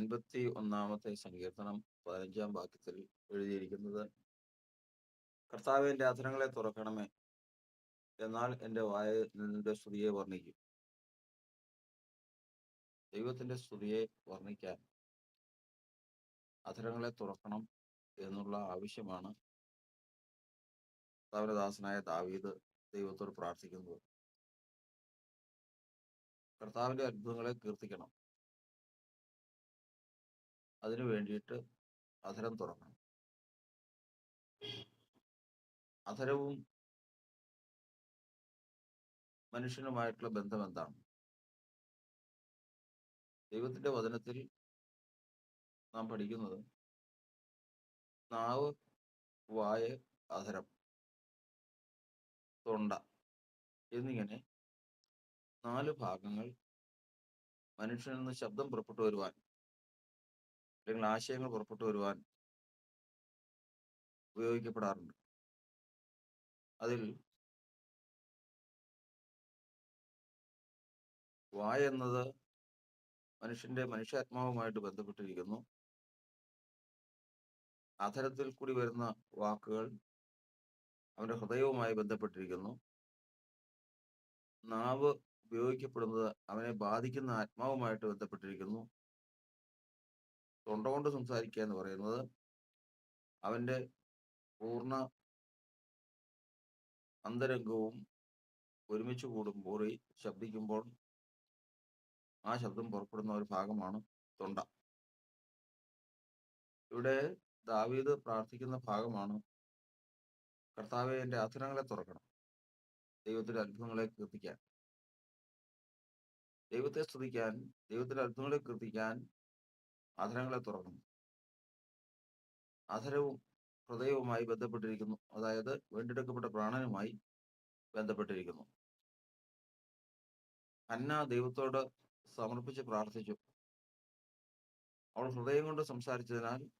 അൻപത്തി ഒന്നാമത്തെ സങ്കീർത്തനം പതിനഞ്ചാം വാക്യത്തിൽ എഴുതിയിരിക്കുന്നത് കർത്താവ് എന്റെ അധരങ്ങളെ തുറക്കണമേ എന്നാൽ എന്റെ വായ നിന്റെ സ്തുതിയെ വർണിക്കും. ദൈവത്തിന്റെ സ്തുതിയെ വർണിക്കാൻ അധരങ്ങളെ തുറക്കണം എന്നുള്ള ആവശ്യമാണ് കർത്താവിനദാസനായ ദാവീദ് ദൈവത്തോട് പ്രാർത്ഥിക്കുന്നത്. കർത്താവിന്റെ അത്ഭുതങ്ങളെ കീർത്തിക്കണം. അതിനു വേണ്ടിയിട്ട് അധരം തുറക്കണം. അധരവും മനുഷ്യനുമായിട്ടുള്ള ബന്ധം എന്താണ്? ദൈവത്തിന്റെ വചനത്തിൽ നാം പഠിക്കുന്നത് നാവ് വായ അധരം തൊണ്ട എന്നിങ്ങനെ നാല് ഭാഗങ്ങൾ മനുഷ്യനിൽ നിന്ന് ശബ്ദം പുറപ്പെട്ടു വരുവാൻ അല്ലെങ്കിൽ ആശയങ്ങൾ പുറപ്പെട്ടു വരുവാൻ ഉപയോഗിക്കപ്പെടാറുണ്ട്. അതിൽ വായ എന്നത് മനുഷ്യന്റെ മനുഷ്യാത്മാവുമായിട്ട് ബന്ധപ്പെട്ടിരിക്കുന്നു. അധരത്തിൽ കൂടി വരുന്ന വാക്കുകൾ അവന്റെ ഹൃദയവുമായി ബന്ധപ്പെട്ടിരിക്കുന്നു. നാവ് ഉപയോഗിക്കപ്പെടുന്നത് അവനെ ബാധിക്കുന്ന ആത്മാവുമായിട്ട് ബന്ധപ്പെട്ടിരിക്കുന്നു. തൊണ്ട കൊണ്ട് സംസാരിക്കുക എന്ന് പറയുന്നത് അവന്റെ പൂർണ അന്തരംഗവും ഒരുമിച്ച് കൂടുമ്പോൾ ശബ്ദിക്കുമ്പോൾ ആ ശബ്ദം പുറപ്പെടുന്ന ഒരു ഭാഗമാണ് തൊണ്ട. ഇവിടെ ദാവീദ് പ്രാർത്ഥിക്കുന്ന ഭാഗമാണ് കർത്താവെ എന്റെ അധരങ്ങളെ തുറക്കണം. ദൈവത്തിന്റെ അത്ഭുതങ്ങളെ കീർത്തിക്കാൻ. ദൈവത്തെ സ്തുതിക്കാൻ ദൈവത്തിന്റെ അത്ഭുതങ്ങളെ കീർത്തിക്കാൻ അധരങ്ങളെ തുറക്കുന്നു. അധരവും ഹൃദയവുമായി ബന്ധപ്പെട്ടിരിക്കുന്നു. അതായത് വീണ്ടെടുക്കപ്പെട്ട പ്രാണനുമായി ബന്ധപ്പെട്ടിരിക്കുന്നു. അന്ന ദൈവത്തോട് സമർപ്പിച്ച് പ്രാർത്ഥിച്ചു. അവൾ ഹൃദയം കൊണ്ട് സംസാരിച്ചതിനാൽ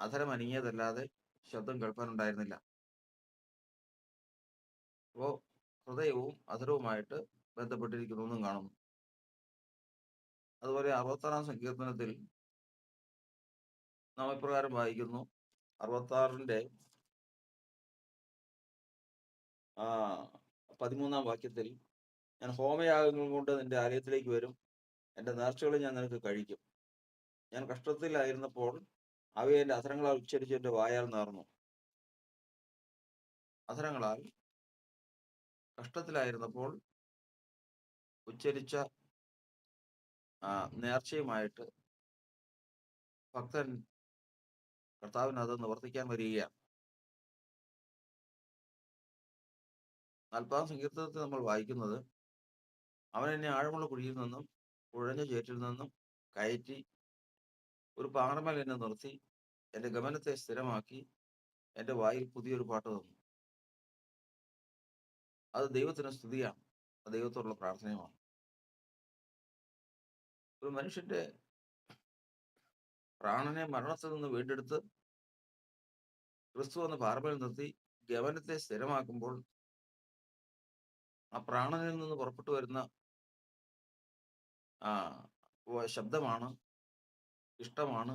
അധരം അനങ്ങിയതല്ലാതെ ശബ്ദം കേൾക്കാനുണ്ടായിരുന്നില്ല. അപ്പോ ഹൃദയവും അധരവുമായിട്ട് ബന്ധപ്പെട്ടിരിക്കുന്നു എന്നും കാണുന്നു. അതുപോലെ അറുപത്താറാം സങ്കീർത്തനത്തിൽ നാം ഇപ്രകാരം വായിക്കുന്നു. അറുപത്താറിന്റെ ആ പതിമൂന്നാം വാക്യത്തിൽ ഞാൻ ഹോമയാഗങ്ങൾ കൊണ്ട് നിന്റെ ആലയത്തിലേക്ക് വരും. എന്റെ നേർച്ചകളെ ഞാൻ നിനക്ക് കഴിക്കും. ഞാൻ കഷ്ടത്തിലായിരുന്നപ്പോൾ അവയെ എന്റെ അധരങ്ങളാൽ ഉച്ചരിച്ച് എന്റെ വായാൽ നേർന്നു അധരങ്ങളാൽ കഷ്ടത്തിലായിരുന്നപ്പോൾ ഉച്ചരിച്ച നേർച്ചയുമായിട്ട് ഭക്തൻ കർത്താവിന് അത് നിവർത്തിക്കാൻ വരികയാണ്. നാൽപ്പതാം സങ്കീർത്തനത്തിൽ നമ്മൾ വായിക്കുന്നത് അവൻ എന്നെ ആഴമുള്ള കുഴിയിൽ നിന്നും കുഴഞ്ഞ ചേറ്റിൽ നിന്നും കയറ്റി ഒരു പാറമേൽ എന്നെ നിർത്തി എന്റെ ഗമനത്തെ സ്ഥിരമാക്കി എന്റെ വായിൽ പുതിയൊരു പാട്ട് തന്നു. അത് ദൈവത്തിന് സ്തുതിയാണ്. ദൈവത്തോടുള്ള പ്രാർത്ഥനയുമാണ്. ഒരു മനുഷ്യന്റെ പ്രാണനെ മരണത്തിൽ നിന്ന് വീണ്ടെടുത്ത് ക്രിസ്തു എന്ന പാർമയിൽ നിർത്തി ഗവനത്തെ സ്ഥിരമാക്കുമ്പോൾ ആ പ്രാണനിൽ നിന്ന് പുറപ്പെട്ടു വരുന്ന ആ ശബ്ദമാണ് ഇഷ്ടമാണ്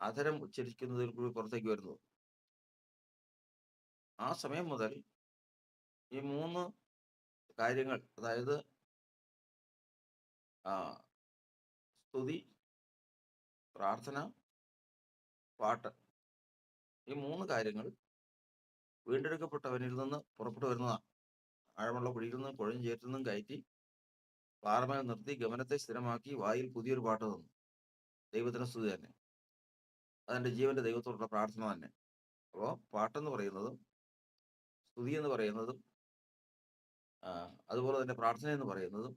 അധരം ഉച്ചരിക്കുന്നതിൽ കൂടി പുറത്തേക്ക് വരുന്നത്. ആ സമയം മുതൽ ഈ മൂന്ന് കാര്യങ്ങൾ അതായത് ആ സ്തുതി പ്രാർത്ഥന പാട്ട് ഈ മൂന്ന് കാര്യങ്ങൾ വീണ്ടെടുക്കപ്പെട്ടവനിൽ നിന്ന് പുറപ്പെട്ടു വരുന്നതാണ് ആഴമുള്ള കുഴിയിൽ നിന്നും കുഴഞ്ഞു ചേറ്റിൽ നിന്നും കയറ്റി പാറമേൽ നിർത്തി ഗമനത്തെ സ്ഥിരമാക്കി വായിൽ പുതിയൊരു പാട്ട് തന്നു. ദൈവത്തിന് സ്തുതി തന്നെ. അതെന്റെ ജീവന്റെ ദൈവത്തോടുള്ള പ്രാർത്ഥന തന്നെ. അപ്പോൾ പാട്ടെന്ന് പറയുന്നതും സ്തുതി എന്ന് പറയുന്നതും അതുപോലെ തന്നെ പ്രാർത്ഥന എന്ന് പറയുന്നതും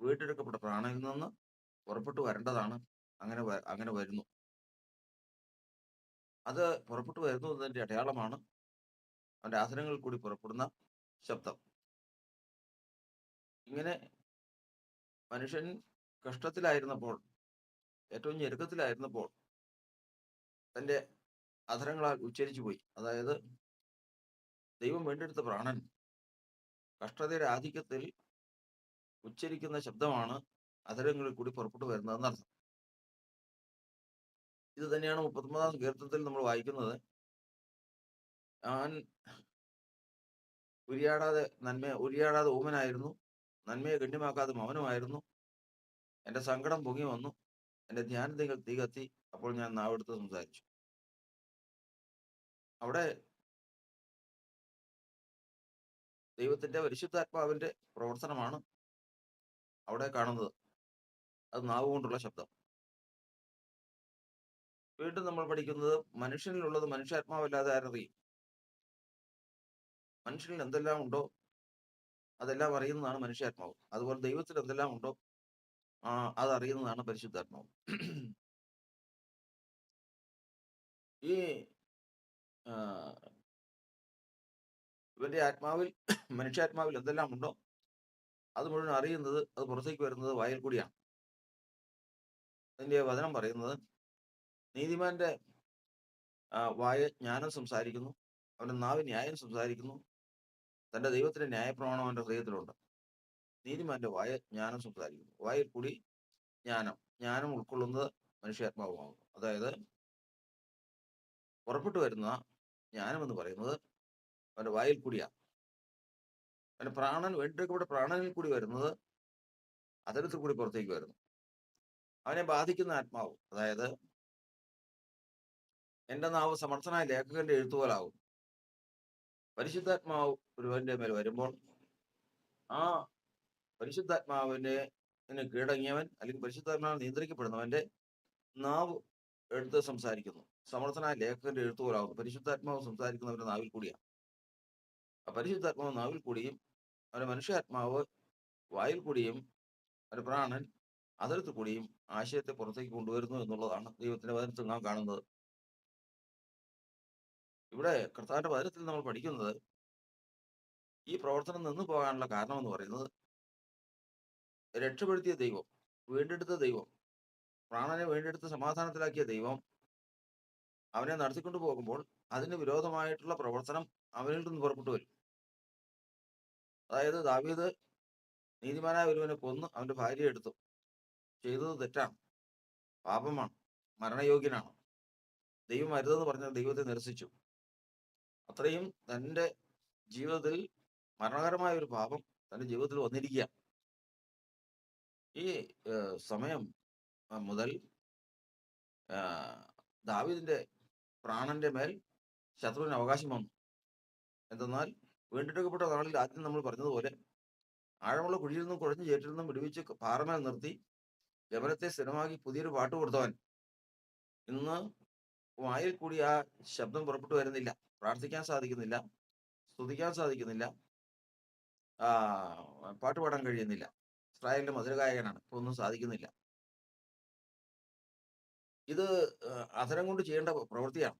വീട്ടെടുക്കപ്പെട്ട പ്രാണനിൽ നിന്ന് പുറപ്പെട്ടു വരേണ്ടതാണ്. അങ്ങനെ അങ്ങനെ വരുന്നു. അത് പുറപ്പെട്ടു വരുന്നു എന്നതിന്റെ അടയാളമാണ്. അവന്റെ ആസനങ്ങളിൽ കൂടി പുറപ്പെടുന്ന ശബ്ദം. ഇങ്ങനെ മനുഷ്യൻ കഷ്ടത്തിലായിരുന്നപ്പോൾ ഏറ്റവും ഞെരുക്കത്തിലായിരുന്നപ്പോൾ തന്റെ അധരങ്ങളാൽ ഉച്ചരിച്ചു പോയി. അതായത് ദൈവം വേണ്ടെടുത്ത പ്രാണൻ കഷ്ടതയുടെ ആധിക്യത്തിൽ ഉച്ചരിക്കുന്ന ശബ്ദമാണ് അധരങ്ങളിൽ കൂടി പുറപ്പെട്ടു വരുന്നതെന്നർത്ഥം. ഇത് തന്നെയാണ് മുപ്പത്തൊമ്പതാം കീർത്തത്തിൽ നമ്മൾ വായിക്കുന്നത്. ഞാൻ ഉരിയാടാതെ നന്മ ഉരിയാടാതെ ഊമനായിരുന്നു. നന്മയെ ഗണ്യമാക്കാതെ മൗനമായിരുന്നു. എന്റെ സങ്കടം പൊങ്ങി വന്നു. എന്റെ ധ്യാനത്തിൽ തീ കത്തി. അപ്പോൾ ഞാൻ നാവെടുത്ത് സംസാരിച്ചു. അവിടെ ദൈവത്തിന്റെ പരിശുദ്ധാത്മാവിന്റെ പ്രവർത്തനമാണ് അവിടെ കാണുന്നത്. അത് നാവ് കൊണ്ടുള്ള ശബ്ദം. വീണ്ടും നമ്മൾ പഠിക്കുന്നത് മനുഷ്യനിലുള്ളത് മനുഷ്യാത്മാവല്ലാതെ ആരറിയും മനുഷ്യനിൽ എന്തെല്ലാം ഉണ്ടോ അതെല്ലാം അറിയുന്നതാണ് മനുഷ്യാത്മാവ്. അതുപോലെ ദൈവത്തിൽ എന്തെല്ലാം ഉണ്ടോ ആ അത് അറിയുന്നതാണ് പരിശുദ്ധാത്മാവ്. ഈ ഇവന്റെ ആത്മാവിൽ മനുഷ്യാത്മാവിൽ എന്തെല്ലാം ഉണ്ടോ അത് മുഴുവൻ അറിയുന്നത് അത് പുറത്തേക്ക് വരുന്നത് വായിൽ കൂടിയാണ്. അതിന്റെ വചനം പറയുന്നത് നീതിമാന്റെ വായ ജ്ഞാനം സംസാരിക്കുന്നു. അവന്റെ നാവ് ന്യായം സംസാരിക്കുന്നു. തന്റെ ദൈവത്തിന്റെ ന്യായപ്രമാണം അവന്റെ ഹൃദയത്തിലുണ്ട്. നീതിമാന്റെ വായ ജ്ഞാനം സംസാരിക്കുന്നു. വായിൽ കൂടി ജ്ഞാനം. ജ്ഞാനം ഉൾക്കൊള്ളുന്നത് മനുഷ്യാത്മാവുമാകുന്നു. അതായത് പുറപ്പെട്ടു വരുന്ന ജ്ഞാനം എന്ന് പറയുന്നത് അവന്റെ വായിൽ കൂടിയാണ് അവന്റെ പ്രാണൻ വേണ്ടിയിട്ട് പ്രാണനിൽ കൂടി വരുന്നത് അതരത്തിൽ കൂടി പുറത്തേക്ക് വരുന്നു. അവനെ ബാധിക്കുന്ന ആത്മാവ്. അതായത് എന്റെ നാവ് സമർത്ഥനായ ലേഖകന്റെ എഴുത്തുപോലാകും പരിശുദ്ധാത്മാവ് ഒരുവന്റെ മേൽ വരുമ്പോൾ ആ പരിശുദ്ധാത്മാവിനെ കീഴടങ്ങിയവൻ അല്ലെങ്കിൽ പരിശുദ്ധാത്മാവ് നിയന്ത്രിക്കപ്പെടുന്നവന്റെ നാവ് എടുത്ത് സംസാരിക്കുന്നു. സമർത്ഥനായ ലേഖകന്റെ എഴുത്തുപോലാകുന്നു പരിശുദ്ധാത്മാവ് സംസാരിക്കുന്നവന്റെ നാവിൽ കൂടിയാണ്. ആ പരിശുദ്ധാത്മാവ് നാവിൽ കൂടിയും അവന്റെ മനുഷ്യാത്മാവ് വായിൽ കൂടിയും അവന്റെ പ്രാണൻ അതിർത്ത് കൂടിയും ആശയത്തെ പുറത്തേക്ക് കൊണ്ടുവരുന്നു എന്നുള്ളതാണ് ദൈവത്തിന്റെ വചനത്തിൽ നാം കാണുന്നത്. ഇവിടെ കർത്താവിന്റെ വചനത്തിൽ നമ്മൾ പഠിക്കുന്നത് ഈ പ്രവർത്തനം നിന്നു പോകാനുള്ള കാരണം എന്ന് പറയുന്നത് രക്ഷപ്പെടുത്തിയ ദൈവം വീണ്ടെടുത്ത ദൈവം പ്രാണനെ വീണ്ടെടുത്ത് സമാധാനത്തിലാക്കിയ ദൈവം അവനെ നടത്തിക്കൊണ്ടു പോകുമ്പോൾ അതിന് വിരോധമായിട്ടുള്ള പ്രവർത്തനം അവനിൽ നിന്ന് പുറപ്പെട്ടു വരും. അതായത് ദാവീദ് നീതിമാനായ ഒരുവനെ കൊന്ന് അവന്റെ ഭാര്യയെ എടുത്തു. ചെയ്തത് തെറ്റാണ്. പാപമാണ്. മരണയോഗ്യനാണ്. ദൈവം അരുതെന്ന് പറഞ്ഞ ദൈവത്തെ നിരസിച്ചു. അത്രയും തന്റെ ജീവിതത്തിൽ മരണകരമായ ഒരു പാപം തന്റെ ജീവിതത്തിൽ വന്നിരിക്കുക ഈ സമയം മുതൽ ദാവീദിന്റെ പ്രാണന്റെ മേൽ ശത്രുവിന് അവകാശം വന്നു. എന്തെന്നാൽ വീണ്ടെടുക്കപ്പെട്ട നാളിൽ ആദ്യം നമ്മൾ പറഞ്ഞതുപോലെ ആഴമുള്ള കുഴിയിൽ നിന്നും കുഴഞ്ഞു ചേറ്റിൽ നിന്നും വിടുവിച്ച് പാറമേൽ നിർത്തി ഗമനത്തെ സ്ഥിരമാക്കി പുതിയൊരു പാട്ട് കൊടുത്തവൻ. ഇന്ന് വായിൽ കൂടി ആ ശബ്ദം പുറപ്പെട്ടു വരുന്നില്ല. പ്രാർത്ഥിക്കാൻ സാധിക്കുന്നില്ല. സ്തുതിക്കാൻ സാധിക്കുന്നില്ല. ആ പാട്ട് പാടാൻ കഴിയുന്നില്ല. ഇസ്രായേലിന്റെ മധുരഗായകനാണ്. ഇപ്പൊ ഒന്നും സാധിക്കുന്നില്ല. ഇത് അധരം കൊണ്ട് ചെയ്യേണ്ട പ്രവൃത്തിയാണ്.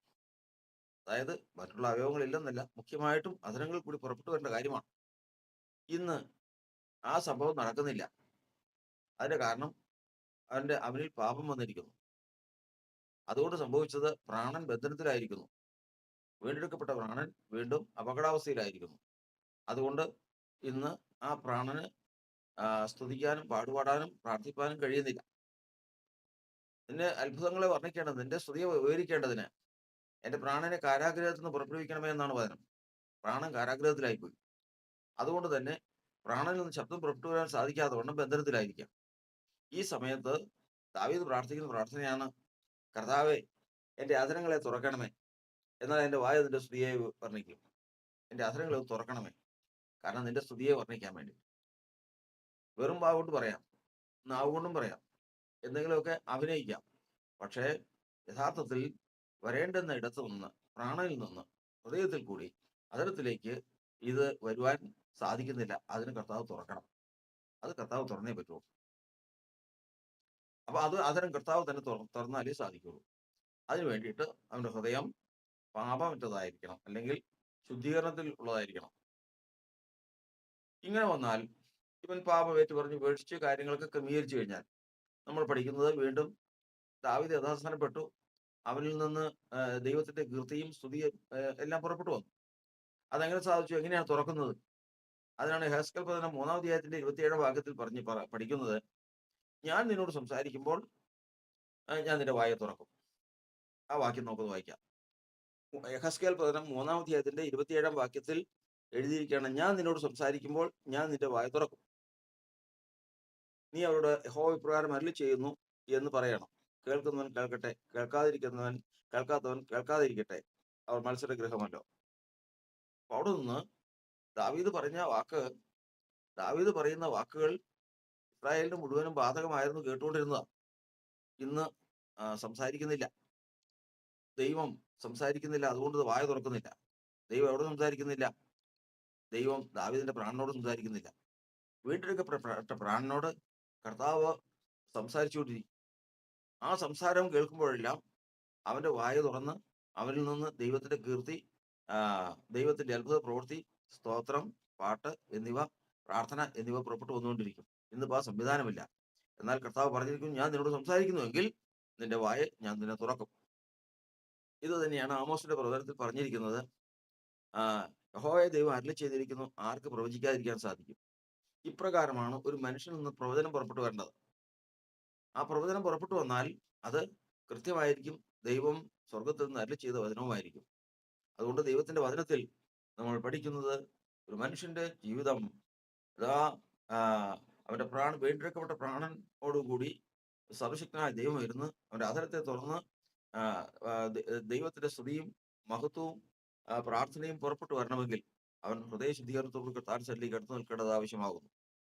അതായത് മറ്റുള്ള അവയവങ്ങളില്ലെന്നല്ല മുഖ്യമായിട്ടും അധരങ്ങളിൽ കൂടി പുറപ്പെട്ടു വരേണ്ട കാര്യമാണ്. ഇന്ന് ആ സംഭവം നടക്കുന്നില്ല. അതിന്റെ കാരണം അവന്റെ അവനിൽ പാപം വന്നിരിക്കുന്നു. അതുകൊണ്ട് സംഭവിച്ചത് പ്രാണൻ ബന്ധനത്തിലായിരിക്കുന്നു. വീണ്ടെടുക്കപ്പെട്ട പ്രാണൻ വീണ്ടും അപകടാവസ്ഥയിലായിരിക്കുന്നു. അതുകൊണ്ട് ഇന്ന് ആ പ്രാണന് സ്തുതിക്കാനും പാടുപാടാനും പ്രാർത്ഥിപ്പാനും കഴിയുന്നില്ല. നിന്റെ അത്ഭുതങ്ങളെ വർണിക്കേണ്ടത് നിന്റെ സ്തുതിയെ വിവരിക്കേണ്ടതിന് എന്റെ പ്രാണനെ കാരാഗ്രഹത്തിൽ നിന്ന് പുറപ്പെടുവിക്കണമേ എന്നാണ് വചനം. പ്രാണൻ കാരാഗ്രഹത്തിലായിപ്പോയി. അതുകൊണ്ട് തന്നെ പ്രാണനിൽ നിന്ന് ശബ്ദം പുറപ്പെട്ടു വരാൻ സാധിക്കാതെ ബന്ധനത്തിലായിരിക്കാം. ഈ സമയത്ത് ദാവീദ് പ്രാർത്ഥിക്കുന്ന പ്രാർത്ഥനയാണ് കർത്താവെ എന്റെ അധരങ്ങളെ തുറക്കണമേ. എന്നാൽ എന്റെ വായ നിന്റെ സ്തുതിയെ വർണിക്കും. എന്റെ അധരങ്ങളെ തുറക്കണമേ. കാരണം നിന്റെ സ്തുതിയെ വർണിക്കാൻ വേണ്ടി. വെറും വാവുകൊണ്ട് കൊണ്ട് പറയാം. നാവ് കൊണ്ടും പറയാം. എന്തെങ്കിലുമൊക്കെ അഭിനയിക്കാം. പക്ഷേ യഥാർത്ഥത്തിൽ വരേണ്ടുന്ന ഇടത്തു നിന്ന് പ്രാണനിൽ നിന്ന് ഹൃദയത്തിൽ കൂടി അതരത്തിലേക്ക് ഇത് വരുവാൻ സാധിക്കുന്നില്ല. അതിന് കർത്താവ് തുറക്കണം. അത് കർത്താവ് തുറന്നേ പറ്റുള്ളൂ അപ്പൊ അത് അതരം കർത്താവ് തന്നെ തുറന്നാലേ സാധിക്കുള്ളൂ. അതിനു വേണ്ടിയിട്ട് അവന്റെ ഹൃദയം പാപമറ്റതായിരിക്കണം. അല്ലെങ്കിൽ ശുദ്ധീകരണത്തിൽ ഉള്ളതായിരിക്കണം. ഇങ്ങനെ വന്നാൽ ഇവൻ പാപമേറ്റ് പറഞ്ഞ് ഉപേക്ഷിച്ച് കാര്യങ്ങളൊക്കെ ക്രമീകരിച്ചു കഴിഞ്ഞാൽ നമ്മൾ പഠിക്കുന്നത് വീണ്ടും ദാവിദ് യഥാസ്ഥാനപ്പെട്ടു. അവനിൽ നിന്ന് ദൈവത്തിന്റെ കീർത്തിയും സ്തുതിയും എല്ലാം പുറപ്പെട്ടു വന്നു. അതെങ്ങനെ സാധിച്ചു? എങ്ങനെയാണ് തുറക്കുന്നത്? അതിനാണ് ഹെസ്കൽ പതന മൂന്നാം അധ്യായത്തിന്റെ ഇരുപത്തിയേഴാം ഭാഗത്തിൽ പറഞ്ഞ് പറ- പഠിക്കുന്നത് ഞാൻ നിന്നോട് സംസാരിക്കുമ്പോൾ ഞാൻ നിന്റെ വായ തുറക്കും. ആ വാക്യം നമുക്ക് വായിക്കാം. യഹസ്കേൽ പ്രകടനം മൂന്നാം അധ്യായത്തിന്റെ ഇരുപത്തിയേഴാം വാക്യത്തിൽ എഴുതിയിരിക്കുകയാണ് ഞാൻ നിന്നോട് സംസാരിക്കുമ്പോൾ ഞാൻ നിന്റെ വായ തുറക്കും. നീ അവരോട് യഹോവ ഇപ്രകാരം അരുളി ചെയ്യുന്നു എന്ന് പറയണം. കേൾക്കുന്നവൻ കേൾക്കട്ടെ കേൾക്കാതിരിക്കുന്നവൻ കേൾക്കാത്തവൻ കേൾക്കാതിരിക്കട്ടെ. അവർ മത്സരഗ്രഹമല്ലോ അവിടെ നിന്ന് ദാവീദ് പറഞ്ഞ വാക്ക് ദാവീദ് പറയുന്ന വാക്കുകൾ ഇസ്രായേലിന് മുഴുവനും ബാധകമായിരുന്നു കേട്ടുകൊണ്ടിരുന്നതാ. ഇന്ന് സംസാരിക്കുന്നില്ല. ദൈവം സംസാരിക്കുന്നില്ല അതുകൊണ്ട് വായ തുറക്കുന്നില്ല. ദൈവം എവിടെ സംസാരിക്കുന്നില്ല? ദൈവം ദാവിദിന്റെ പ്രാണനോട് സംസാരിക്കുന്നില്ല. വീട്ടിലൊക്കെ പ്രാണനോട് കർത്താവ് സംസാരിച്ചുകൊണ്ടിരിക്കും. ആ സംസാരം കേൾക്കുമ്പോഴെല്ലാം അവന്റെ വായ തുറന്ന് അവനിൽ നിന്ന് ദൈവത്തിന്റെ കീർത്തി ദൈവത്തിന്റെ അത്ഭുത പ്രവൃത്തി സ്തോത്രം പാട്ട് എന്നിവ പ്രാർത്ഥന എന്നിവ പുറപ്പെട്ടു വന്നുകൊണ്ടിരിക്കും. ഇന്നിപ്പോ ആ സംവിധാനമില്ല. എന്നാൽ കർത്താവ് പറഞ്ഞിരിക്കുന്നു ഞാൻ നിന്നോട് സംസാരിക്കുന്നുവെങ്കിൽ നിന്റെ വായ ഞാൻ നിന്നെ തുറക്കും. ഇത് തന്നെയാണ് ആമോസിന്റെ പ്രവചനത്തിൽ പറഞ്ഞിരിക്കുന്നത്. യഹോയെ ദൈവം അരളി ചെയ്തിരിക്കുന്നു ആർക്ക് പ്രവചിക്കാതിരിക്കാൻ സാധിക്കും. ഇപ്രകാരമാണ് ഒരു മനുഷ്യൻ നിന്ന് പ്രവചനം പുറപ്പെട്ടു വരേണ്ടത്. ആ പ്രവചനം പുറപ്പെട്ടു വന്നാൽ അത് കൃത്യമായിരിക്കും ദൈവം സ്വർഗത്തിൽ നിന്ന് അരളി ചെയ്ത വചനവുമായിരിക്കും. അതുകൊണ്ട് ദൈവത്തിന്റെ വചനത്തിൽ നമ്മൾ പഠിക്കുന്നത് ഒരു മനുഷ്യന്റെ ജീവിതം ആ, അവന്റെ പ്രാണൻ വീണ്ടെടുക്കപ്പെട്ട പ്രാണനോടുകൂടി സർവശക്തനായ ദൈവം ഇരുന്ന് അവന്റെ അധരത്തെ തുറന്ന് ദൈവത്തിന്റെ സ്തുതിയും മഹത്വവും പ്രാർത്ഥനയും പുറപ്പെട്ടു വരണമെങ്കിൽ അവൻ ഹൃദയ ശുദ്ധീകരണത്തോട് ശല്യം കടന്നു നിൽക്കേണ്ടത് ആവശ്യമാകുന്നു.